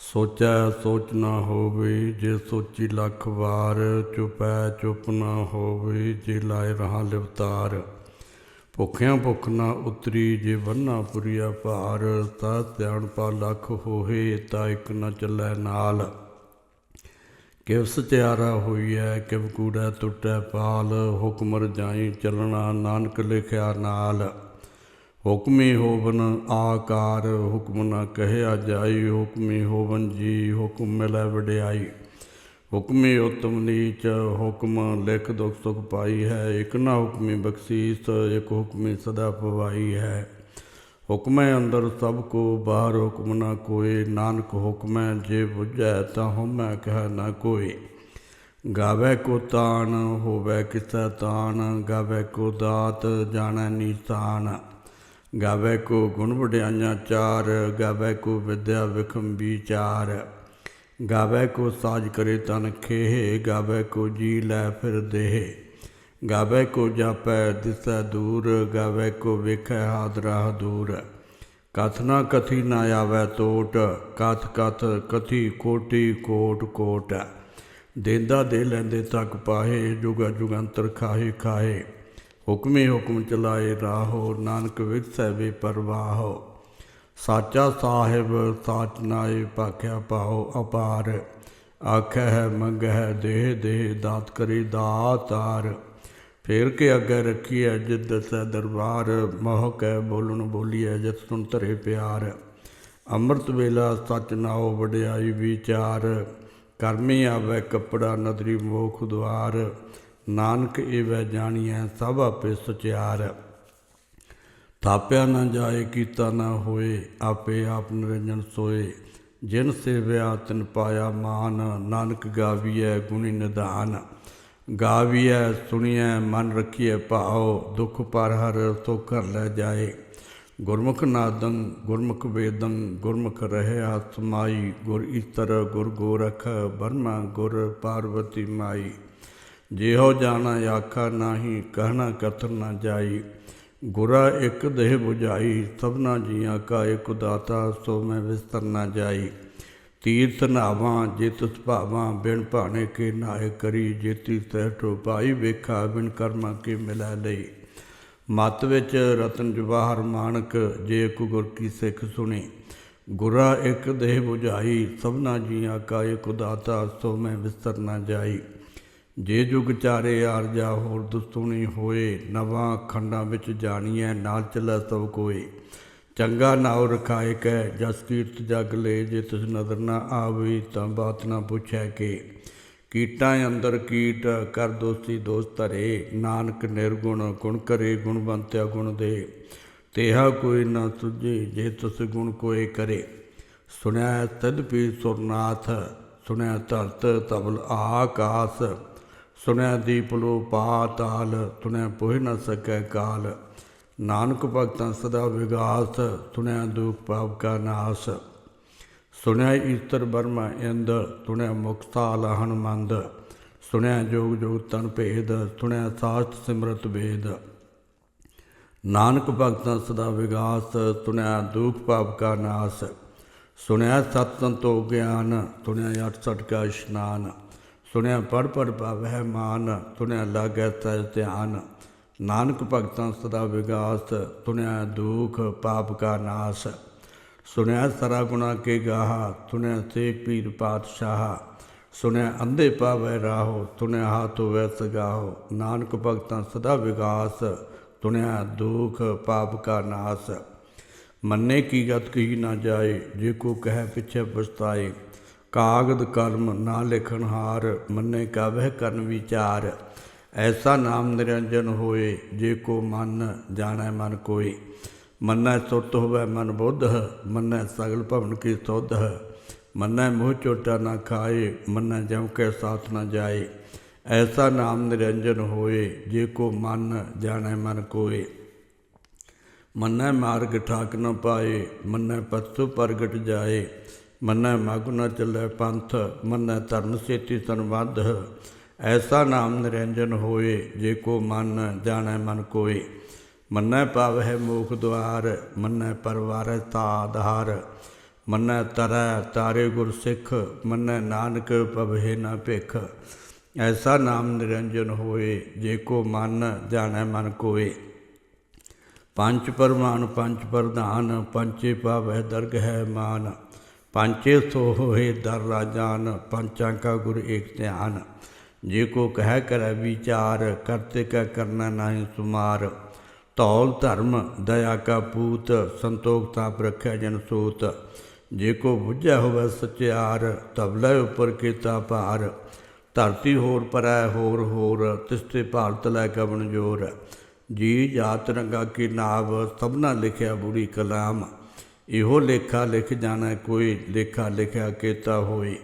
ਸੋਚੈ ਸੋਚ ਨਾ ਹੋਵੇ, ਜੇ ਸੋਚੀ ਲੱਖ ਵਾਰ, ਚੁਪੈ ਚੁੱਪ ਨਾ ਹੋਵੇ, ਜੇ ਲਾਏ ਰਹਾ ਲਿਵਤਾਰ। ਭੁੱਖਿਆਂ ਭੁੱਖ ਨਾ ਉਤਰੀ, ਜੇ ਵੰਨਾ ਪੁਰੀਆ ਭਾਰ, ਤਾ ਸਿਆਣਪਾ ਲੱਖ ਹੋਏ ਤਾਂ ਇੱਕ ਨਾ ਚੱਲੈ ਨਾਲ। ਕਿਵ ਸਚਿਆਰਾ ਹੋਈਐ, ਕਿਵ ਕੂੜੈ ਟੁੱਟੈ ਪਾਲ ਹੁਕਮਰ ਜਾਈ ਚੱਲਣਾ ਨਾਨਕ ਲਿਖਿਆ ਨਾਲ। ਹੁਕਮੀ ਹੋਵਨ ਆਕਾਰ, ਹੁਕਮ ਨਾ ਕਹਿਆ ਜਾਈ, ਹੁਕਮੀ ਹੋਵਨ ਜੀ, ਹੁਕਮ ਮਿਲੈ ਵਡਿਆਈ। ਹੁਕਮੀ ਉਤਮ ਨੀਚ, ਹੁਕਮ ਲਿਖ ਦੁਖ ਸੁਖ ਪਾਈ ਹੈ। ਇਕ ਨਾ ਹੁਕਮੀ ਬਖਸ਼ੀਸ, ਇਕ ਹੁਕਮੀ ਸਦਾ ਪਵਾਈ ਹੈ। ਹੁਕਮੈ ਅੰਦਰ ਸਭ ਕੋ, ਬਾਹਰ ਹੁਕਮ ਨਾ ਕੋਏ। ਨਾਨਕ ਹੁਕਮੈ ਜੇ ਬੁਝੈ, ਤਾਂ ਹਉਮੈ ਕਹਿ ਨਾ ਕੋਈ ਗਾਵੇ ਕੋ ਤਾਨ, ਹੋਵੇ ਕਿਸੈ ਤਾਨ। ਗਾਵੇ ਕੋ ਦਾਤ, ਜਾਣੈ ਨੀਸਾਨ ਗਾਵੇ ਕੋ ਗੁਣ ਵਡਿਆਈਆਂ ਚਾਰ, ਗਾਵੇ ਕੋ ਵਿਦਿਆ ਵਿਖਮ ਵਿਚਾਰ। ਗਾਵੇ ਕੋ ਸਾਜ ਕਰੇ ਤਨ ਖੇਹ, ਗਾਵੇ ਕੋ ਜੀ ਲੈ ਫਿਰ ਦੇਹ। ਗਾਵੇ ਕੋ ਜਾਪੈ ਦਿਸੈ ਦੂਰ, ਗਾਵੇ ਕੋ ਵੇਖੈ ਹਾਦਰਾ ਦੂਰ। ਕਥ ਨਾ ਕਥੀ ਨਾ ਆਵੈ ਤੋਟ, ਕਥ ਕਥ ਕਥੀ ਕੋਟੀ ਕੋਟ ਕੋਟ। ਦੇਂਦਾ ਦੇ ਲੈਂਦੇ ਤੱਕ ਪਾਹੇ, ਜੁਗਾ ਜੁਗੰਤਰ ਖਾਹੇ ਖਾਹੇ। ਹੁਕਮੇ ਹੁਕਮ ਚਲਾਏ ਰਾਹੋ, ਨਾਨਕ ਵਿਗਸੈ ਵੇ ਪਰਵਾਹੋ ਸਾਚਾ ਸਾਹਿਬ, ਸਾਚ ਨਾਏ ਭਾਖਿਆ ਪਾਓ ਅਪਾਰ। ਆਖੈ ਹੈ ਮੰਗਹਿ, ਦੇਹ ਦੇਹ ਦਾਤ ਕਰੀ ਦਾਤਾਰ। ਫੇਰ ਕੇ ਅੱਗੇ ਰੱਖੀਐ ਜਿਤ ਦਸੈ ਦਰਬਾਰ। ਮੋਹ ਕੈ ਬੋਲਣ ਬੋਲੀਐ ਜਿਤ ਸੁਣ ਧਰੇ ਪਿਆਰ। ਅੰਮ੍ਰਿਤ ਵੇਲਾ ਸਚ ਨਾਉ ਵਡਿਆਈ ਵਿਚਾਰ। ਕਰਮੀ ਆਵੇ ਕਪੜਾ ਨਦਰੀ ਮੋਖ ਦੁਆਰ। ਨਾਨਕ ਏਵੈ ਜਾਣੀਐ, ਸਭ ਆਪੇ ਸੁਚਿਆਰ। ਥਾਪਿਆ ਨਾ ਜਾਏ, ਕੀਤਾ ਨਾ ਹੋਏ, ਆਪੇ ਆਪ ਨਿਰੰਜਨ ਸੋਏ। ਜਿਨ ਸੇਵਿਆ, ਤਿਨ ਪਾਇਆ ਮਾਨ, ਨਾਨਕ ਗਾਵੀਐ ਗੁਣੀ ਨਿਧਾਨ। ਗਾਵੀਐ, ਸੁਣੀਐ, ਮਨ ਰਖੀਐ ਭਾਉ, ਦੁਖ ਪਰ ਹਰ ਸੋ ਕਰ ਲੈ ਜਾਏ। ਗੁਰਮੁਖ ਨਾਦੰ, ਗੁਰਮੁਖ ਵੇਦੰ, ਗੁਰਮੁਖ ਰਹਿਆ ਸਮਾਈ ਗੁਰ ਇਤਰ ਗੁਰ ਗੋਰਖ, ਬਰਮਾ, ਗੁਰ ਪਾਰਵਤੀ ਮਾਈ। ਜਿਹੋ ਜਾਣਾ ਆਖਾ ਨਾਹੀ, ਕਹਿਣਾ ਕਥਨ ਨਾ ਜਾਈ। ਗੁਰਾ ਇੱਕ ਦੇਹ 부ਝਾਈ ਸਭਨਾ ਜੀਆਂ ਕਾ ਇੱਕ ਦਾਤਾ, ਸੋ ਮੈਂ ਵਿਸਤਰ ਨਾ ਜਾਈ। ਤੀਰਥ ਨਾਵਾਂ, ਜਿਤ ਸੁਭਾਵਾਂ, ਬਿਨ ਭਾਣੇ ਕੇ ਨਾਏ ਕਰੀ। ਜੇਤੀ ਸਹਿਟੋ ਪਾਈ ਵੇਖਾ ਬਿਨ ਕਰਮਾ ਕੇ ਮਿਲਾ ਲਈ। ਮਤ ਵਿੱਚ ਰਤਨ ਜਵਾਹਰ ਮਾਨਕ, ਜੇ ਕੋ ਗੁਰ ਕੀ ਸਿੱਖ ਸੁਣੀ। ਗੁਰਾ ਇੱਕ ਦੇਹ 부ਝਾਈ ਸਭਨਾ ਜੀਆਂ ਕਾ ਇੱਕ ਦਾਤਾ, ਸੋ ਮੈਂ ਵਿਸਤਰ ਨਾ ਜਾਈ। ਜੇ ਜੁਗ ਚਾਰੇ ਆਰਜਾ ਹੋਰ ਦੁਸਤੂਣੀ ਹੋਏ, ਨਵਾਂ ਖੰਡਾਂ ਵਿੱਚ ਜਾਣੀਐ, ਨਾਲ ਚੱਲੈ ਸਭ ਕੋਏ। ਚੰਗਾ ਨਾਉ ਰਖਾਏ ਕੈ, ਜਸ ਕੀਰਤ ਜਗ ਲੈ, ਜੇ ਤਿਸ ਨਦਰ ਨਾ ਆਵੇ ਤਾਂ ਬਾਤ ਨਾ ਪੁੱਛੈ ਕੇ। ਕੀਟਾਂ ਅੰਦਰ ਕੀਟ, ਕਰ ਦੋਸਤੀ ਦੋਸਤ ਧਰੇ, ਨਾਨਕ ਨਿਰਗੁਣ, ਗੁਣ ਕਰੇ ਗੁਣਵੰਤਿਆ ਗੁਣ ਦੇ। ਤੇਹਾ ਕੋਈ ਨਾ ਸੁਝੇ, ਜੇ ਤੁਸ ਗੁਣ ਕੋਏ ਕਰੇ। ਸੁਣਿਆ ਤਦਪੀ ਸੁਰਨਾਥ ਸੁਣਿਆ ਧਰਤ ਤਬਲ ਆਕਾਸ। ਸੁਣਿਆ ਦੀਪ ਲੋ ਪਾਤਾਲ ਸੁਣਿਆ ਪੋਹਿ ਨ ਸਕੈ ਕਾਲ। ਨਾਨਕ ਭਗਤਾਂ ਸਦਾ ਵਿਗਾਸ ਸੁਣਿਆ ਦੁਖ ਪਾਪ ਕਾ ਨਾਸ। ਸੁਣਿਆ ਈਸਤਰ ਬਰਮਾ ਇੰਦ ਸੁਣਿਆ ਮੁਕਤਾ ਲਹਨ ਮੰਦ। ਸੁਣਿਆ ਜੋਗ ਜੋਗ ਤਨ ਭੇਦ ਸੁਣਿਆ ਸਾਸਤ ਸਿਮਰਤ ਵੇਦ। ਨਾਨਕ ਭਗਤਾਂ ਸਦਾ ਵਿਗਾਸ ਸੁਣਿਆ ਦੁਖ ਪਾਪ ਕਾ ਨਾਸ। ਸੁਣਿਆ ਸਤ ਸੰਤੋ ਗਿਆਨ ਸੁਣਿਆ 68 ਕਾ ਇਸ਼ਨਾਨ। ਸੁਣਿਆ ਪੜ ਪੜ ਪਾਵਹਿ ਮਾਨ, ਸੁਣਿਆ ਲਾਗੈ ਤੈ ਧਿਆਨ। ਨਾਨਕ ਭਗਤਾਂ ਸਦਾ ਵਿਗਾਸ, ਸੁਣਿਆ ਦੁਖ ਪਾਪ ਕਾ ਨਾਸ। ਸੁਣਿਆ ਸਰਾ ਗੁਣਾ ਕੇ ਗਾਹਾ, ਸੁਣਿਆ ਸੇ ਪੀਰ ਪਾਤਸ਼ਾਹ। ਸੁਣਿਆ ਅੰਧੇ ਪਾਵੈ ਰਾਹੋ, ਸੁਣਿਆ ਹਾਥੋ ਵੈ ਸਗਾਹੋ। ਨਾਨਕ ਭਗਤਾਂ ਸਦਾ ਵਿਗਾਸ, ਸੁਣਿਆ ਦੁਖ ਪਾਪ ਕਾ ਨਾਸ। ਮੰਨੇ ਕੀ ਗਤ ਕਹੀ ਨਾ ਜਾਏ, ਜੇ ਕੋ ਕਹਿ ਪਿਛੇ ਪਛਤਾਏ। ਕਾਗਦ ਕਲਮ ਨਾ ਲਿਖਣ ਹਾਰ, ਮੰਨੇ ਕਾਵਹਿ ਕਰਨ ਵਿਚਾਰ। ਐਸਾ ਨਾਮ ਨਿਰੰਜਨ ਹੋਏ, ਜੇ ਕੋ ਮਨ ਜਾਣੈ ਮਨ ਕੋਈ। ਮੰਨੈ ਸੁਰਤ ਹੋਵੇ ਮਨ ਬੁੱਧ, ਮੰਨੈ ਸਗਲ ਭਵਨ ਕੀ ਸੁਧ। ਮੰਨੈ ਮੋਹ ਚੋਟਾ ਨਾ ਖਾਏ, ਮੰਨੈ ਜਮ ਕੇ ਸਾਥ ਨਾ ਜਾਏ। ਐਸਾ ਨਾਮ ਨਿਰੰਜਨ ਹੋਏ, ਜੇ ਕੋ ਮਨ ਜਾਣੈ ਮਨ ਕੋਏ ਮੰਨੈ ਮਾਰਗ ਠਾਕ ਨ ਪਾਏ, ਮੰਨੈ ਪਤਸੁ ਪ੍ਰਗਟ ਜਾਏ। ਮੰਨੈ ਮਗ ਨ ਚੱਲੈ ਪੰਥ, ਮੰਨੈ ਧਰਮ ਸੇਤੀ ਸੰਬੰਧ ਐਸਾ ਨਾਮ ਨਿਰੰਜਨ ਹੋਏ, ਜੇ ਕੋ ਮਨ ਜਾਣੈ ਮਨ ਕੋਏ। ਮੰਨੈ ਪਾਵਹਿ ਮੋਖ ਦੁਆਰ, ਮੰਨੈ ਪਰਵਾਰੈ ਤਾ ਆਧਾਰ। ਮੰਨੈ ਤਰੈ ਤਾਰੇ ਗੁਰ ਸਿੱਖ, ਮੰਨੈ ਨਾਨਕ ਪਵਹਿ ਨ ਭਿਖ। ਐਸਾ ਨਾਮ ਨਿਰੰਜਨ ਹੋਏ, ਜੇ ਕੋ ਮਨ ਜਾਣੈ ਮਨ ਕੋਏ। ਪੰਜ ਪਰਮਾਨ, ਪੰਜ ਪ੍ਰਧਾਨ ਪੰਚੇ ਪਾਵੈ ਦਰਗ ਹੈ ਮਾਨ। ਪੰਚੇ ਸੋ ਹੋਏ ਦਰ ਰਾਜਾਨ, ਪੰਚਾਂ ਕਾ ਗੁਰ ਏਕ ਧਿਆਨ। ਜੇ ਕੋ ਕਹਿ ਕਰੈ ਵਿਚਾਰ, ਕਰਤੇ ਕਾ ਕਰਨਾ ਨਾਹੀ ਸੁਮਾਰ। ਧੌਲ ਧਰਮ, ਦਇਆ ਕਾ ਪੂਤ, ਸੰਤੋਖ ਤਾਪ ਰਖਿਆ ਜਨ ਸੂਤ। ਜੇ ਕੋ ਬੁੱਝਿਆ ਹੋਵੇ ਸਚਿਆਰ ਤਬਲੇ ਉਪਰ ਕੀਤਾ ਭਾਰ। ਧਰਤੀ ਹੋਰ ਪਰੈ ਹੋਰ ਹੋਰ ਤਿਸਤੇ ਭਾਰਤ ਲੈ ਕਵਣ ਜੋਰ। ਜੀ ਜਾਤ ਰੰਗਾ ਕੀ ਨਾਵ, ਸਭਨਾ ਲਿਖਿਆ ਬੁਰੀ ਕਲਾਮ। ਇਹੋ ਲੇਖਾ ਲਿਖ ਜਾਣਾ ਕੋਈ ਲੇਖਾ ਲਿਖਿਆ ਕੀਤਾ ਹੋਏ।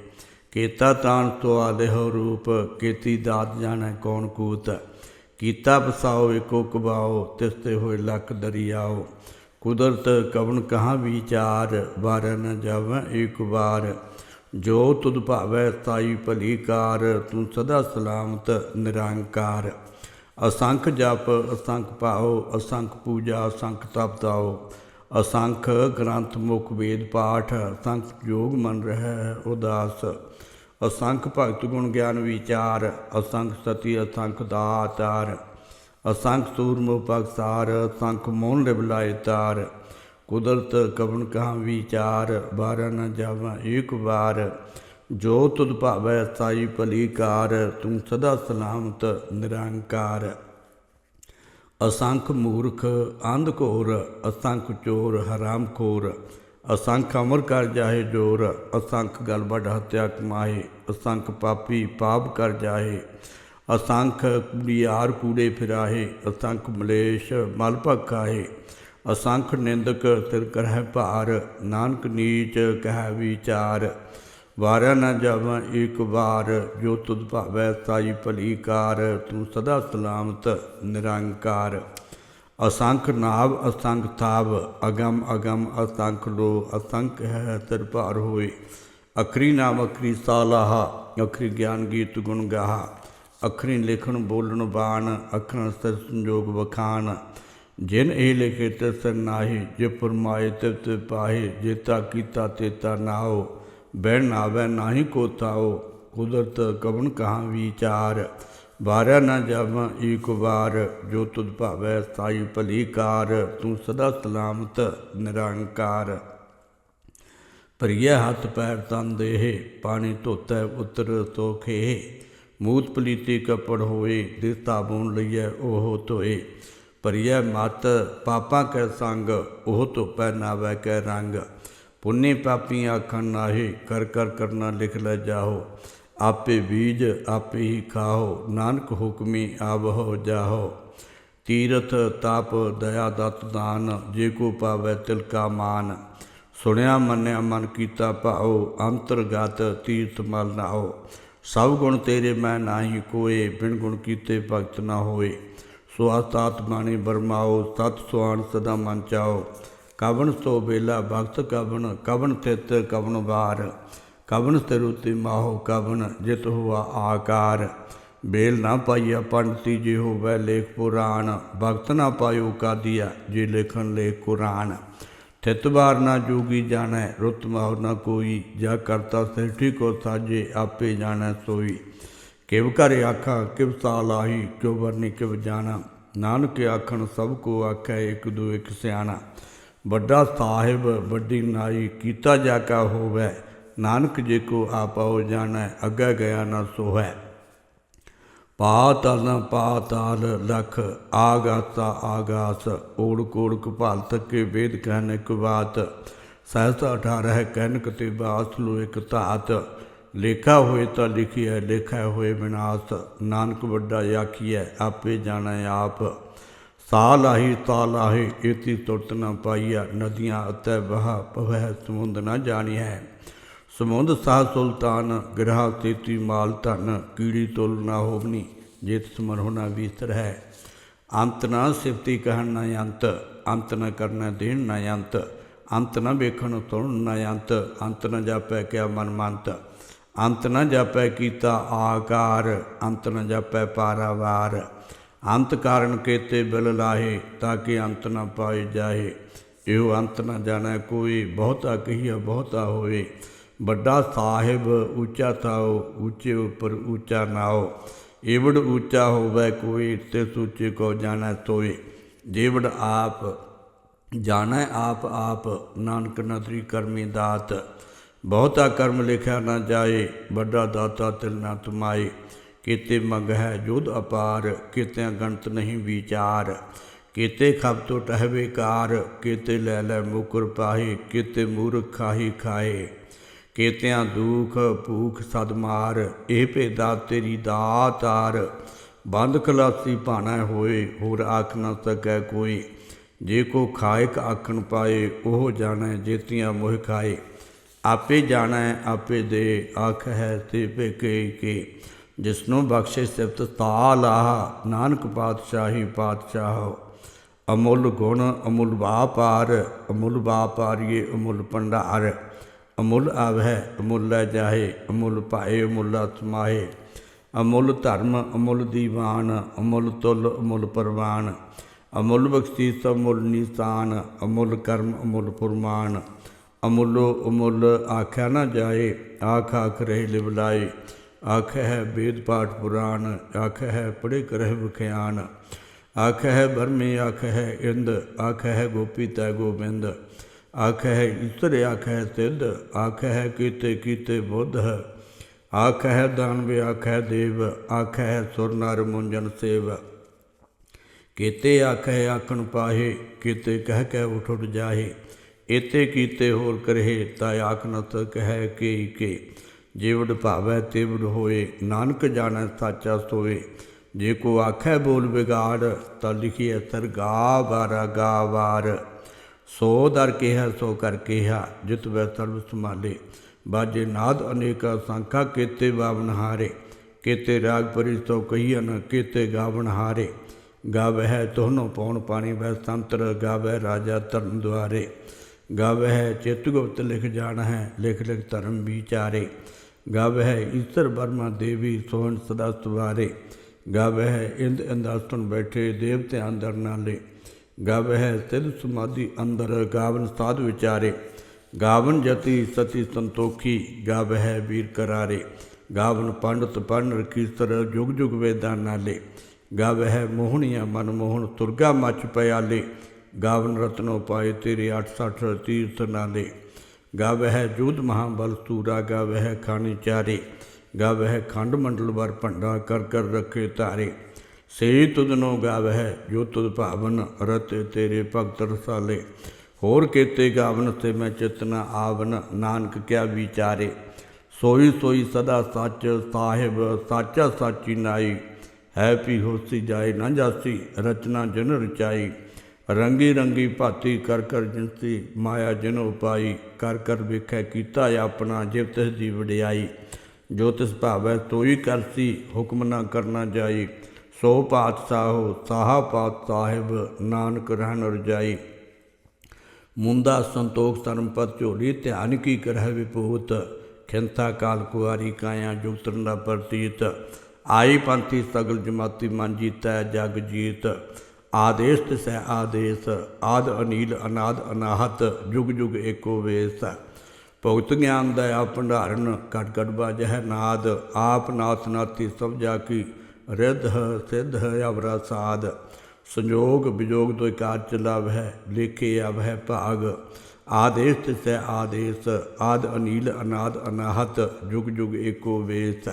ਕੀਤਾ ਤਾਣ ਤੋਂ ਆਲਿਹੋ ਰੂਪ, ਕੀਤੀ ਦਾਤ ਜਾਣਾ ਕੌਣ ਕੂਤ। ਕੀਤਾ ਬਸਾਓ ਏਕੋ ਕਬਾਓ ਤਿਸਤੇ ਹੋਏ ਲੱਖ ਦਰਿਆਓ। ਕੁਦਰਤ ਕਵਨ ਕਹਾਂ ਵਿਚਾਰ ਬਾਰ ਨ ਜਾਵੈ ਏਕ ਵਾਰ। ਜੋ ਤੁਧ ਭਾਵੈ ਤਾਈ ਭਲੀ ਕਾਰ, ਤੂੰ ਸਦਾ ਸਲਾਮਤ ਨਿਰੰਕਾਰ। ਅਸੰਖ ਜਪ, ਅਸੰਖ ਭਾਉ, ਅਸੰਖ ਪੂਜਾ, ਅਸੰਖ ਤਪ ਦਾਓ ਅਸੰਖ ਗ੍ਰੰਥ ਮੁਖ ਵੇਦ ਪਾਠ ਅਸੰਖ ਜੋਗ ਮਨ ਰਹਿ ਉਦਾਸ ਅਸੰਖ ਭਗਤ ਗੁਣ ਗਿਆਨ ਵਿਚਾਰ ਅਸੰਖ ਸਤੀ ਅਸੰਖ ਦਾਤਾਰ ਅਸੰਖ ਸੂਰਮੁ ਪਗਸਾਰ ਅਸੰਖ ਮੋਨ ਲਿਬਲਾਏ ਤਾਰ ਕੁਦਰਤ ਕਵਨ ਕਹਾਂ ਵਿਚਾਰ ਬਾਰਾ ਨ ਜਾਵਾਂ ਏਕ ਵਾਰ ਜੋ ਤੁਧ ਭਾਵੈ ਸਾਈ ਭਲੀ ਕਾਰ ਤੂੰ ਸਦਾ ਸਲਾਮਤ ਨਿਰੰਕਾਰ ਅਸੰਖ ਮੂਰਖ ਅੰਧ ਘੋਰ, ਅਸੰਖ ਚੋਰ ਹਰਾਮ ਖੋਰ, ਅਸੰਖ ਅਮਰ ਕਰ ਜਾਏ ਜੋਰ, ਅਸੰਖ ਗਲ ਵੱਡ ਹਤਿਆ ਕਮਾਏ, ਅਸੰਖ ਪਾਪੀ ਪਾਪ ਕਰ ਜਾਏ, ਅਸੰਖ ਕੁੜੀਆਰ ਕੂੜੇ ਫਿਰਾਹੇ ਅਸੰਖ ਮਲੇਸ਼ ਮਲ ਭਖਾਏ, ਅਸੰਖ ਨਿੰਦਕ ਸਿਰ ਕਰਹਿ ਭਾਰ, ਨਾਨਕ ਨੀਚ ਕਹਿ ਵਿਚਾਰ ਵਾਰਿਆ ਨਾ ਜਾਵਾਂ ਏਕ ਵਾਰ, ਜੋ ਤੁਧ ਭਾਵੈ ਸਾਈ ਭਲੀ ਕਾਰ, ਤੂੰ ਸਦਾ ਸਲਾਮਤ, ਨਿਰੰਕਾਰ। ਅਸੰਖ ਨਾਵ, ਅਸੰਖ ਥਾਵ, ਅਗਮ ਅਗਮ, ਅਸੰਖ ਲੋ ਅਸੰਖ ਹੈ ਤਰ ਭਾਰ ਹੋਏ। ਅਖਰੀ ਨਾਮ, ਅਖਰੀ ਸਾਲਾਹ, ਅਖਰੀ ਗਿਆਨ ਗੀਤ ਗੁਣ ਗਾਹਾ। ਅਖਰੀ ਲਿਖਣ, ਬੋਲਣ ਬਾਣ, ਅਖਰਾਂ ਸਰ ਸੰਜੋਗ ਵਖਾਨ ਜਿਨ ਇਹ ਲਿਖੇ, ਤਿਸ ਨਾਹੀ, ਜੇ ਫਰਮਾਏ ਤਿਤ ਪਾਹੇ ਜੇਤਾ ਕੀਤਾ ਤੇਤਾ ਨਾਓ ਬਹਿ ਨਾਵੇ ਨਾਹੀ ਕੋ ਤਾਓ ਕੁਦਰਤ ਕਵਨ ਕਹਾਂ ਵਿਚਾਰ? ਵਾਰਿਆ ਨਾ ਜਾਵਾਂ ਏਕ ਵਾਰ, ਜੋ ਤੁਧ ਭਾਵੈ ਸਾਈ ਭਲੀ ਕਾਰ। ਤੂੰ ਸਦਾ ਸਲਾਮਤ, ਨਿਰੰਕਾਰ। ਭਰੀਏ ਹੱਥ ਪੈਰ ਤਨ ਦੇਹ, ਪਾਣੀ ਧੋਤੈ ਉਤਰ ਤੋਖੇ। ਮੂਤ ਪਲੀਤੀ ਕਪੜ ਹੋਏ ਦਿੱਤਾ ਬੂਨ ਲਈਐ ਉਹ ਧੋਏ। ਭਰੀਏ ਮਤ, ਪਾਪਾਂ ਕੈ ਸੰਗ, ਉਹ ਧੋਪੈ ਨਾਵੈ ਕੈ ਰੰਗ। ਪੁੰਨੇ ਪਾਪੀ ਆਖਣ ਨਾਹੀ, ਕਰ ਕਰ ਕਰਨਾ ਲਿਖ ਲੈ ਜਾਓ ਆਪੇ ਬੀਜ ਆਪੇ ਹੀ ਖਾਓ ਨਾਨਕ ਹੁਕਮੀ ਆਵਹੁ ਜਾਹੋ। ਤੀਰਥ ਤਾਪ ਦਇਆ ਦਤ ਦਾਨ, ਜੇ ਕੋ ਪਾਵੈ ਤਿਲ ਕਾ ਮਾਨ। ਸੁਣਿਆ ਮੰਨਿਆ ਮਨ ਕੀਤਾ ਭਾਉ ਅੰਤਰਗਤ ਤੀਰਥ ਮਲ ਨਾਓ ਸਭ ਗੁਣ ਤੇਰੇ ਮੈਂ ਨਾਹੀ ਕੋਏ, ਬਿਨ ਗੁਣ ਕੀਤੇ ਭਗਤ ਨਾ ਹੋਏ। ਸੋ ਆਤਾਤ ਬਾਣੀ ਬਰਮਾਓ ਸਤ ਸੁਆਣ ਸਦਾ ਮਨ ਚਾਓ। ਕਵਨ ਸੋ ਬੇਲਾ ਭਗਤ ਕਵਨ ਕਵਨ ਤਿਤ ਕਵਨ ਵਾਰ ਕਵਨ ਸਰੂਤੀ ਮਾਹੋ ਕਵਨ ਜਿਤ ਹੁਆ ਆਕਾਰ। ਬੇਲ ਨਾ ਪਾਈਆ ਪੰਡਤੀ ਜੇ ਹੋਵੇ ਲੇਖ ਪੁਰਾਣ, ਭਗਤ ਨਾ ਪਾਇਓ ਕਾਦੀਆ ਜੇ ਲੇਖਨ ਲੇਖ ਕੁਰਾਨ। ਤਿਤ ਬਾਰ ਨਾ ਜੋਗੀ ਜਾਣੈ, ਰੁੱਤ ਮਾਹ ਨਾ ਕੋਈ, ਜਾ ਕਰਤਾ ਸ੍ਰਿਸ਼ਟੀ ਕੋ ਸਾਜੇ, ਆਪੇ ਜਾਣੈ ਸੋਈ। ਕਿਵ ਕਰ ਆਖਾ, ਕਿਵ ਸਾਲ ਆਹੀ, ਕਿਉ ਵਰਨੀ ਕਿਵ ਜਾਣਾ। ਨਾਨਕ ਆਖਣ ਸਭ ਕੋ ਆਖੈ, ਇੱਕ ਦੋ ਇੱਕ ਸਿਆਣਾ। ਵੱਡਾ ਸਾਹਿਬ, ਵੱਡੀ ਨਾਈ, ਕੀਤਾ ਜਾ ਕਾ ਹੋਵੇ। ਨਾਨਕ ਜੇ ਕੋ ਆਪਾਉ ਜਾਣੈ, ਅੱਗੇ ਗਿਆ ਨਾ ਸੋਹੈ। ਪਾਤਲ ਨ ਪਾਤਾਲ ਲਖ, ਆਗਾਸਾ ਆਗਾਸ ਓੜ ਕੋੜ ਕਪਾਲ ਤੱਕੇ ਵੇਦ ਕਹਿਨ ਇੱਕ ਬਾਤ। ਸਹਸ 18 ਕਹਿਨਕ ਤੇ ਬਾਸ ਲੋ ਇੱਕ ਧਾਤ। ਲੇਖਾ ਹੋਏ ਤਾਂ ਲਿਖਿਆ ਲੇਖਾ ਹੋਏ ਵਿਨਾਸ਼ ਨਾਨਕ ਵੱਡਾ ਆਖੀਐ, ਆਪੇ ਜਾਣੈ ਆਪ। ਸਾਲ ਆਹੀ, ਤਾਲ ਆਹੀ ਏਤੀ ਤੁਰਤ ਨਾ ਪਾਈਆ, ਨਦੀਆਂ ਅਤੈ ਵਹਾ ਪਵਹਿ ਸਮੁੰਦ ਨਾ ਜਾਣੀ ਹੈ ਸਮੁੰਦ ਸਾਹ ਸੁਲਤਾਨ, ਗ੍ਰਹਾ ਤੇਤੀ ਮਾਲ ਧਨ, ਕੀੜੀ ਤੁਲ ਨਾ ਹੋਵਨੀ, ਜੇਤ ਸਮਰ ਹੋਣਾ ਵੀਸਰ ਹੈ। ਅੰਤ ਨਾ ਸਿਫਤੀ ਕਹਿਣ ਨਾ ਅੰਤ ਅੰਤ ਨਾ ਕਰਨਾ ਦੇਣ ਨਾ ਅੰਤ ਅੰਤ ਨਾ ਵੇਖਣ ਤੁਣ ਨਾ ਅੰਤ ਅੰਤ ਨਾ ਜਾਪੈ ਕਿਆ ਮਨ ਮੰਤ, ਅੰਤ ਨਾ ਜਾਪੈ ਕੀਤਾ ਆਕਾਰ, ਅੰਤ ਨਾ ਜਾਪੈ ਪਾਰਾਵਾਰ। ਅੰਤ ਕਾਰਨ ਕੇਤੇ ਬਿਲ ਲਾਹੇ ਤਾਂ ਕਿ ਅੰਤ ਨਾ ਪਾਏ ਜਾਏ ਇਹੋ ਅੰਤ ਨਾ ਜਾਣਾ ਕੋਈ, ਬਹੁਤਾ ਕਹੀਆ ਬਹੁਤਾ ਹੋਵੇ। ਵੱਡਾ ਸਾਹਿਬ ਉੱਚਾ ਥਾਓ, ਉੱਚੇ ਉੱਪਰ ਉੱਚਾ ਨਾਓ। ਏਵੜ ਉੱਚਾ ਹੋਵੇ ਕੋਈ, ਤੇ ਸੂਚੇ ਕੋ ਜਾਣਾ ਤੋਏ। ਜੇਵੜ ਆਪ ਜਾਣਾ ਆਪ ਆਪ, ਨਾਨਕ ਨਦਰੀ ਕਰਮੀ ਦਾਤ। ਬਹੁਤਾ ਕਰਮ ਲਿਖਿਆ ਨਾ ਜਾਏ, ਵੱਡਾ ਦਾਤਾ ਤਿਲ ਨਾ ਤੁਮਾਏ। ਕੀਤੇ ਮੰਗ ਹੈ ਜੁਧ ਅਪਾਰ ਕੀਤੇ ਗਣਤ ਨਹੀਂ ਵਿਚਾਰ। ਕੀਤੇ ਖਬ ਤੋ ਟਹਵੇ ਕਾਰ ਕੀਤੇ ਲੈ ਲੈ ਮੁਕਰ ਪਾਹੇ, ਕੀਤੇ ਮੂਰਖ ਖਾਹੀ ਖਾਏ। ਕੀਤਿਆਂ ਦੁਖ ਭੂਖ ਸਦ ਮਾਰ, ਇਹ ਭੇਦਾ ਤੇਰੀ ਦਾਤਾਰ ਬੰਦ ਖਲਾਸੀ ਭਾਣਾ ਹੋਏ, ਹੋਰ ਆਖ ਨਾ ਸਕੈ ਕੋਈ। ਜੇ ਕੋ ਖਾਇਕ ਆਖਣ ਪਾਏ, ਉਹ ਜਾਣੈ ਜੇਤੀਆਂ ਮੋਹ ਖਾਏ। ਆਪੇ ਜਾਣੈ, ਆਪੇ ਦੇ, ਆਖ ਹੈ ਤੇ ਭੇਕੇ ਕੇ। ਜਿਸਨੂੰ ਬਖਸ਼ੇ ਸਿਫਤ ਤਾਲਾ ਨਾਨਕ ਪਾਤਸ਼ਾਹੀ ਪਾਤਸ਼ਾਹ। ਅਮੁੱਲ ਗੁਣ, ਅਮੁੱਲ ਵਾਪਾਰ, ਅਮੁੱਲ ਵਾਪਾਰੀਏ, ਅਮੁੱਲ ਭੰਡਾਰ। ਅਮੁੱਲ ਆਵਹਿ, ਅਮੁੱਲ ਲੈ ਜਾਹੇ, ਅਮੁੱਲ ਭਾਏ ਅਮੁੱਲ ਆਤਮਾਏ ਅਮੁੱਲ ਧਰਮ, ਅਮੁੱਲ ਦੀਵਾਨ, ਅਮੁੱਲ ਤੁਲ, ਅਮੁੱਲ ਪਰਵਾਨ। ਅਮੁੱਲ ਬਖਸ਼ੀਸ ਅਮੁੱਲ ਨਿਸ਼ਾਨ, ਅਮੁੱਲ ਕਰਮ, ਅਮੁੱਲ ਫੁਰਮਾਨ। ਅਮੁੱਲੋ ਅਮੁੱਲ ਆਖਿਆ ਨਾ ਜਾਏ, ਆਖ ਆਖ ਰਹੇ ਲਿਵਲਾਏ। ਆਖ ਹੈ ਵੇਦ ਪਾਠ ਪੁਰਾਣ ਆਖ ਹੈ ਪੜੇ ਕਰਹਿ ਵਿਖਿਆਨ। ਆਖ ਹੈ ਬਰਮੇ ਆਖ ਹੈ ਇੰਦ ਆਖ ਹੈ ਗੋਪੀ ਤੈ ਗੋਬਿੰਦ। ਆਖ ਹੈ ਈਸ਼ਰ ਆਖ ਹੈ ਸਿੱਧ ਆਖ ਹੈ ਕੀਤੇ ਕੀਤੇ ਬੁੱਧ। ਆਖ ਹੈ ਦਾਨਵ ਆਖ ਹੈ ਦੇਵ ਆਖ ਹੈ ਸੁਰ ਨਰ ਮੁੰਜਨ ਸੇਵ। ਕੀਤੇ ਆਖੇ ਆਖਣ ਪਾਹੇ, ਕੀਤੇ ਕਹਿ ਕਹਿ ਉਠ ਉਠ ਜਾਹੇ। ਇਤੇ ਕੀਤੇ ਹੋਰ ਕਰਹਿ ਤਾ ਆਖ ਨ ਕਹਿ ਕੇ ਕੇ। ਜੀਵੜ ਭਾਵੈ ਤਿਵੜ ਹੋਏ, ਨਾਨਕ ਜਾਣੈ ਸਾਚਾ ਸੋਏ। ਜੇ ਕੋ ਆਖੈ ਬੋਲ ਵਿਗਾੜ, ਤਾ ਲਿਖੀਐ ਸਰਗਾ ਵਾਰਾ ਗਾ ਵਾਰ। ਸੋ ਦਰ ਕਿਹਾ, ਸੋ ਕਰ ਕਿਹਾ, ਜਿਤ ਵੈ ਸਰਬ ਸੰਭਾਲੇ। ਬਾਜੇ ਨਾਦ ਅਨੇਕਾ ਸੰਖਾ, ਕੀਤੇ ਬਾਵਨ ਹਾਰੇ। ਕੀਤੇ ਰਾਗ ਪਰਿ ਤੋ ਕਹੀਨ ਕੀਤੇ ਗਾਵਨ ਹਾਰੇ। ਗਾਵਹਿ ਤੋਹਨੋ ਪਉਣ ਪਾਣੀ ਬੈ ਸੰਤਰ ਗਾਵਹਿ ਰਾਜਾ ਧਰਮ ਦੁਆਰੇ। ਗਾਵਹਿ ਚਿਤ ਗੁਪਤ ਲਿਖ ਜਾਣ ਹੈ ਲਿਖ ਲਿਖ ਧਰਮ ਵਿਚਾਰੇ। ਗਾਵਹਿ ਈਸ਼ਰ ਬਰਮਾ ਦੇਵੀ ਸੋਹਣ ਸਦਾ ਸੁਵਾਰੇ। ਹੈ ਇੰਦ ਇੰਦਾਸਨ ਬੈਠੇ ਦੇਵਤੇ ਅੰਦਰ ਨਾਲੇ। ਗਾਵਹਿ ਤਿਲ ਸਮਾਧੀ ਅੰਦਰ ਗਾਵਨ ਸਾਧ ਵਿਚਾਰੇ। ਗਾਵਨ ਜਤੀ ਸਤੀ ਸੰਤੋਖੀ, ਗਾਵਹਿ ਵੀਰ ਕਰਾਰੇ। ਗਾਵਨ ਪੰਡਤ ਪੜਨ ਰਕੀਸਰ ਜੁਗ ਜੁਗ ਵੇਦਾਂ ਨਾਲੇ। ਗਾਵਹਿ ਮੋਹਣੀਆਂ ਮਨ ਮੋਹਣ ਤੁਰਗਾ ਮਚ ਪਿਆਲੇ। ਗਾਵਨ ਰਤਨੋ ਪਾਏ ਤੇਰੇ 860 ਤੀਰਥ ਨਾਲੇ। ਗਾਵਹਿ ਜੂਦ ਮਹਾਬਲ ਸੂਰਾ, ਗਾਵਹਿ ਖਾਣੀ ਚਾਰੇ, ਗਾਵਹਿ ਖੰਡ ਮੰਡਲ ਵਰ ਭੰਡਾ ਕਰ ਕਰ ਰੱਖੇ ਧਾਰੇ। ਸੇ ਤੁਧਨੋ ਗਾਵਹਿ, ਜੋ ਤੁਧ ਭਾਵਨ ਰਤ ਤੇਰੇ ਭਗਤ ਰਸਾਲੇ। ਹੋਰ ਕੀਤੇ ਗਾਵਨ ਤੇ ਮੈਂ ਚਿਤਨਾ ਆਵਨ, ਨਾਨਕ ਕਿਆ ਵਿਚਾਰੇ। ਸੋਈ ਸੋਈ ਸਦਾ ਸੱਚ ਸਾਹਿਬ, ਸਾਚਾ ਸਾਚੀ ਨਾਈ। ਹੈ ਪੀ ਹੋਸੀ ਜਾਏ ਨਾ ਜਾਸੀ, ਰਚਨਾ ਜਨ ਰਚਾਈ। ਰੰਗੀ ਰੰਗੀ ਭਾਤੀ ਕਰ ਕਰ ਜਿੰਸੀ ਮਾਇਆ ਜਿਨੋ ਪਾਈ, ਕਰ ਕਰ ਵੇਖੈ ਕੀਤਾ ਆਪਣਾ ਜਿਵ ਤਿਸ ਦੀ ਵਡਿਆਈ। ਜੋ ਤਿਸ ਭਾਵੈ ਤੋਈ ਕਰਸੀ ਹੁਕਮ ਨਾ ਕਰਨਾ ਜਾਈ। ਸੋ ਪਾਤਸ਼ਾਹੋ ਸਾਹਾ ਪਾਤ ਸਾਹਿਬ, ਨਾਨਕ ਰਹਿਣ ਰਜਾਈ ਮੁੰਦਾ ਸੰਤੋਖ ਧਰਮਪਤ ਝੋਲੀ, ਧਿਆਨ ਕੀ ਕਰਹਿ ਵਿਪੂਤ ਖਿੰਤਾ ਕਾਲ ਕੁਆਰੀ ਕਾਇਆ ਜੁਗਤਰਨ ਦਾ ਪ੍ਰਤੀਤ। ਆਈ ਪੰਥੀ ਸਗਲ ਜਮਾਤੀ ਮਨ ਜੀਤੈ ਜਗ ਜੀਤ। ਆਦੇਸ਼ ਤਿਸੈ ਆਦੇਸ਼, ਆਦ ਅਨੀਲ, ਅਨਾਦ ਅਨਾਹਤ, ਜੁਗ ਜੁਗ ਏਕੋ ਵੇਸ। ਭਗਤ ਗਿਆਨ ਦਾ ਆ ਭੰਡਾਰਨ ਕਟ ਕਟ ਬਾਜਹਿ ਨਾਦ, ਆਪ ਨਾਥ ਨਾਤੀ ਸਭ ਜਾ ਕੀ ਰਿੱਧ, ਸਿੱਧ ਅਵਰਾ ਸਾਧ ਸੰਜੋਗ ਵਿਜੋਗ ਤੋਂ ਕਾਰ ਚਲਾਵਹਿ ਲੇਖੇ ਆਵਹਿ ਭਾਗ। ਆਦੇਸ਼ ਤਿਸੈ ਆਦੇਸ਼, ਆਦ ਅਨੀਲ, ਅਨਾਦ ਅਨਾਹਤ, ਜੁਗ ਜੁਗ ਏਕੋ ਵੇਸ।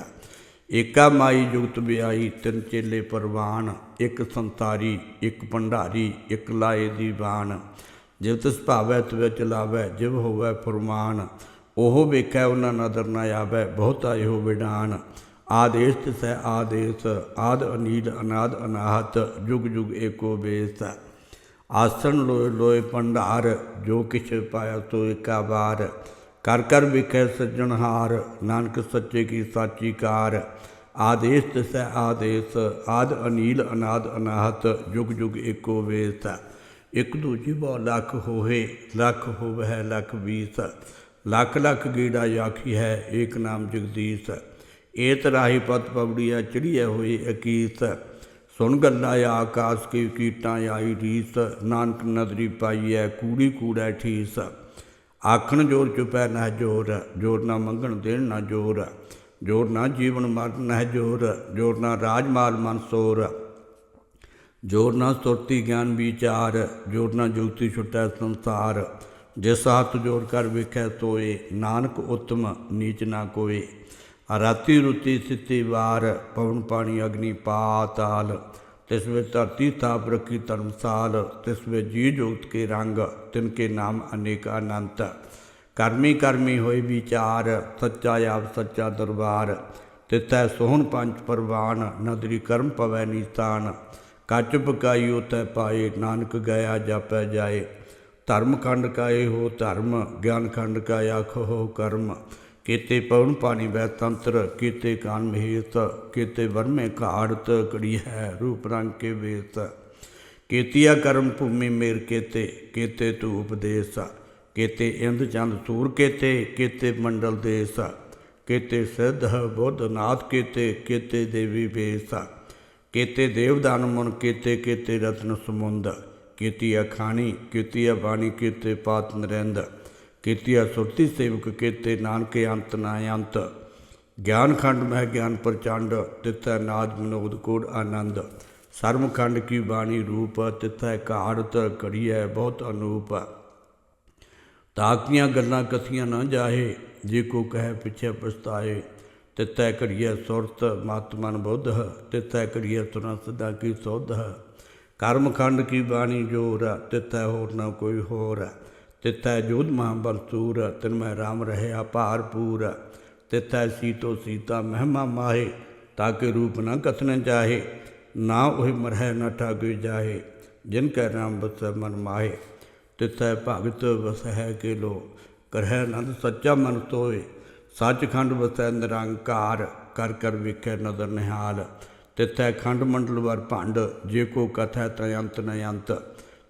ਏਕਾ ਮਾਈ ਜੁਗਤ ਬਿਆਈ ਤਿੰਨ ਚੇਲੇ ਪਰਵਾਨ, ਇੱਕ ਸੰਤਾਰੀ ਇੱਕ ਭੰਡਾਰੀ, ਇੱਕ ਲਾਏ ਦੀਵਾਨ ਜਿਵ ਤਿਸ ਭਾਵੈ, ਤਵੇ ਚਲਾਵੈ, ਜਿਵ ਹੋਵੈ ਫਰਮਾਨ। ਉਹ ਵੇਖੈ, ਉਹਨਾਂ ਨਦਰ ਨਾ ਆਵੈ, ਬਹੁਤਾ ਇਹੋ ਵਿਡਾਨ। ਆਦੇਸ਼ ਤਿਸੈ ਆਦੇਸ਼, ਆਦ ਅਨੀਲ ਅਨਾਦ ਅਨਾਹਤ, ਜੁਗ ਜੁਗ ਏਕੋ ਬੇਸ। ਆਸਣ ਲੋਏ ਲੋਏ ਭੰਡਾਰ, ਜੋ ਕਿਛ ਪਾਇਆ ਤੋ ਏਕਾ ਵਾਰ। ਕਰ ਕਰ ਵਿਖੇ ਸੱਜਣਹਾਰ ਨਾਨਕ ਸੱਚੇ ਕੀ ਸਾਚੀ ਕਾਰ। ਆਦੇਸ਼ ਤਿਸੈ ਆਦੇਸ਼, ਆਦ ਅਨੀਲ ਅਨਾਦ ਅਨਾਹਤ, ਜੁਗ ਜੁਗ ਏਕੋ ਵੇਸ। ਇਕ ਦੂਜੀ ਬੋ ਲੱਖ ਹੋਏ ਲੱਖ ਹੋਵੈ ਲੱਖ ਵੀਸ। ਲੱਖ ਲੱਖ ਗੀੜਾ ਆਖੀ ਹੈ, ਏਕ ਨਾਮ ਜਗਦੀਸ਼। ਏਤ ਰਾਹੀ ਪਤ ਪਵੜੀਆ ਚੜੀਐ ਹੋਈ ਅਕੀਸ। ਸੁਣ ਗੱਲਾਂ ਆਕਾਸ, ਕੀ ਕੀਟਾਂ ਆਈ ਰੀਸ। ਨਾਨਕ ਨਦਰੀ ਪਾਈਐ, ਕੂੜੀ ਕੂੜੈ ਠੀਸ। ਆਖਣ ਜੋਰ ਚੁਪੈ ਨਾ ਜੋਰ ਜੋਰ ਨਾ ਮੰਗਣ ਦੇਣ ਨਾ ਜੋਰ ਜੋਰ ਨਾ ਜੀਵਨ ਮਰਨ ਨਾ ਜੋਰ ਜੋਰ ਨਾ ਰਾਜ ਮਾਲ ਮਨ ਸੋਰ। ਜੋਰ ਨਾ ਸੁਰਤੀ ਗਿਆਨ ਵਿਚਾਰ, ਜੋਰ ਨਾ ਜੁਗਤੀ ਛੁਟੈ ਸੰਸਾਰ। ਜਿਸ ਹੱਥ ਜ਼ੋਰ ਕਰ ਵੇਖੈ ਤੋਏ, ਨਾਨਕ ਉਤਮ ਨੀਚ ਨਾ ਕੋਏ। ਰਾਤੀ ਰੁਤੀ ਸਿੱਤੀ ਵਾਰ, ਪਵਨ ਪਾਣੀ ਅਗਨੀ ਪਾਤਾਲ ਤਿਸ ਵਿੱਚ ਧਰਤੀ ਥਾਪ ਰੱਖੀ ਧਰਮਸਾਲ, ਤਿਸ ਵਿੱਚ ਜੀ ਜੋਗਤ ਕੇ ਰੰਗ, ਤਿਨ ਕੇ ਨਾਮ ਅਨੇਕ ਅਨੰਤ। ਕਰਮੀ ਕਰਮੀ ਹੋਏ ਵਿਚਾਰ, ਸੱਚਾ ਆਪ ਸੱਚਾ ਦਰਬਾਰ। ਤਿਤੈ ਸੋਹਣ ਪੰਜ ਪਰਵਾਨ, ਨਦਰੀ ਕਰਮ ਪਵੈ ਨੀਤਾਨ ਕੱਚ ਪਕਾਈ ਉਤੈ ਪਾਏ, ਨਾਨਕ ਗਿਆ ਜਾਪੈ ਜਾਏ। ਧਰਮ ਖੰਡ ਕਾਏ ਹੋ ਧਰਮ, ਗਿਆਨ ਖੰਡ ਕਾ ਆਖੋ ਹੋ ਕਰਮ। ਕੀਤੇ ਪਵਨ ਪਾਣੀ ਬੈ ਤੰਤਰ, ਕੀਤੇ ਕਾਨ ਮਹੇਤ, ਕੀਤੇ ਵਰਮੇ ਘਾੜਤ ਕੜੀ ਹੈ ਰੂਪ ਰੰਗ ਕੇ ਵੇਤ। ਕੀਤੀਆ ਕਰਮ ਭੂਮੀ ਮੇਰ ਕੀਤੇ ਕੀਤੇ ਧੂਪ ਦੇਸ ਕੀਤੇ ਇੰਦ ਚੰਦ ਸੂਰ ਕੀਤੇ ਕੀਤੇ ਮੰਡਲ ਦੇਸ। ਕੀਤੇ ਸਿੱਧ ਬੁੱਧ ਨਾਥ ਕੀਤੇ ਕੀਤੇ ਦੇਵੀ ਬੇਸ ਕੀਤੇ ਦੇਵਦਾਨ ਮਨ ਕੀਤੇ ਕੀਤੇ ਰਤਨ ਸਮੁੰਦ। ਕੀਤੀ ਖਾਣੀ ਕੀਤੀ ਬਾਣੀ, ਕੀਤੇ ਪਾਤ ਨਰਿੰਦ। ਕੀਤੀ ਸੁਰਤੀ ਸੇਵਕ ਕੀਤੇ ਨਾਨਕ ਅੰਤ ਨਾ ਅੰਤ ਗਿਆਨ ਖੰਡ ਮਹਿ ਗਿਆਨ ਪ੍ਰਚੰਡ ਤਿਤੈ ਨਾਦ ਮਨੋਦ ਕੋੜ ਆਨੰਦ ਸਰਮ ਖੰਡ ਕੀ ਬਾਣੀ ਰੂਪ ਤਿਤੈ ਘਾੜਤ ਘੜੀਐ ਬਹੁਤ ਅਨੂਪ ਤਾਕੀਆਂ ਗੱਲਾਂ ਕਥੀਆਂ ਨਾ ਜਾਹੇ ਜੇ ਕੋ ਕਹੈ ਪਿਛੇ ਪਛਤਾਏ ਤਿਤੈ ਘੜੀਐ ਸੁਰਤ ਮਤ ਮਨ ਬੁੱਧ ਤਿਤੈ ਘੜੀਐ ਤੁਨਾ ਸਦਾ ਕੀ ਸੋਧ ਕਰਮ ਖੰਡ ਕੀ ਬਾਣੀ ਜੋਰ ਤਿਤੈ ਹੋਰ ਨਾ ਕੋਈ ਹੋਰ ਤਿਤੈ ਜੋਧ ਮਹਾਬਲ ਸੂਰ, ਤਿਨ ਮੈਂ ਰਾਮ ਰਹਿਆ ਭਾਰ ਪੂਰ। ਤਿਤੈ ਸੀਤੋ ਸੀਤਾ ਮਹਿਮਾ ਮਾਹੇ ਕਿ ਰੂਪ ਨਾ ਕਥਨ ਚਾਹੇ ਨਾ ਉਹ ਮਰਹਿ ਨਾ ਠਾਗੇ ਜਾਹੇ, ਜਿਨ ਕੈ ਨਾਮ ਬਸੈ ਮਨ ਮਾਹੇ। ਤਿਤੈ ਭਗਤ ਵਸਹਿ ਕੇ ਲੋ ਕਰਹਿ ਆਨੰਦ ਸੱਚਾ ਮਨ ਤੋਏ ਸੱਚਖੰਡ ਵਸੈ ਨਿਰੰਕਾਰ, ਕਰ ਕਰ ਵਿਖੇ ਨਦਰ ਨਿਹਾਲ। ਤਿਥੈ ਖੰਡ ਮੰਡਲ ਵਰ ਭੰਡ, ਜੇ ਕੋ ਕਥੈ ਤ੍ਰਯੰਤ ਨਯੰਤ।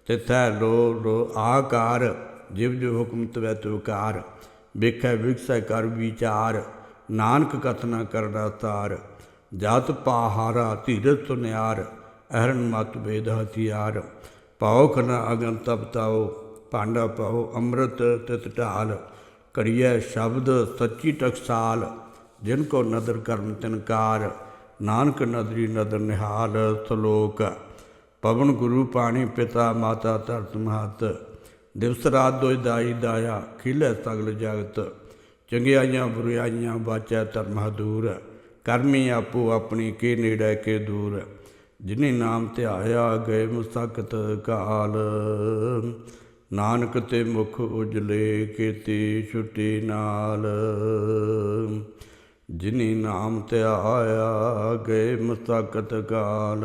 ਤਿਥੈ ਲੋ ਲੋ ਆਕਾਰ ਜਿਵ ਜੋ ਹੁਕਮ ਤਵੈ ਤੁਕਾਰ ਵੇਖੈ ਵਿਖਸੈ ਕਰ ਵਿਚਾਰ, ਨਾਨਕ ਕਥਨਾ ਕਰਦਾ ਤਾਰ, ਜਾਤ ਪਾਹਾਰਾ ਧੀਰਤ ਸੁਨਿਆਰ ਅਹਰਨ ਮਤ ਵੇਦ ਹਥਿਆਰ ਪਾਉ ਖਨਾ ਅਗਨ ਤਪਤਾਓ ਭਾਂਡਾ ਪਾਉ ਅੰਮ੍ਰਿਤ ਤਿਤ ਢਾਲ ਕੜੀਐ ਸ਼ਬਦ ਸੱਚੀ ਟਕਸਾਲ ਜਿਨ ਕੋ ਨਦਰ ਕਰਨ ਤਿਨਕਾਰ ਨਾਨਕ ਨਦਰੀ ਨਦਰ ਨਿਹਾਲ ਸਲੋਕ, ਪਵਨ ਗੁਰੂ ਪਾਣੀ ਪਿਤਾ ਮਾਤਾ ਧਰਤ ਮਹਤ ਦਿਵਸ ਰਾਤ ਦੋਇ ਦਾਈ ਦਾਇਆ, ਖਿਲੈ ਸਗਲ ਜਗਤ। ਚੰਗਿਆਈਆਂ ਬੁਰਿਆਈਆਂ ਬਾਚੈ ਧਰਮ ਦੂਰ ਕਰਮੀ ਆਪੋ ਆਪਣੀ, ਕੇ ਨੇੜੇ ਕੇ ਦੂਰ। ਜਿਨੇ ਨਾਮ ਧਿਆਇਆ, ਗਏ ਮੁਸਕਤ ਕਾਲ। ਨਾਨਕ ਤੇ ਮੁਖ ਉਜਲੇ, ਕੀਤੀ ਛੁੱਟੀ ਨਾਲ। ਜਿਨੀ ਨਾਮ ਧਿਆਇਆ, ਗਏ ਮੁਸਕਤ ਕਾਲ।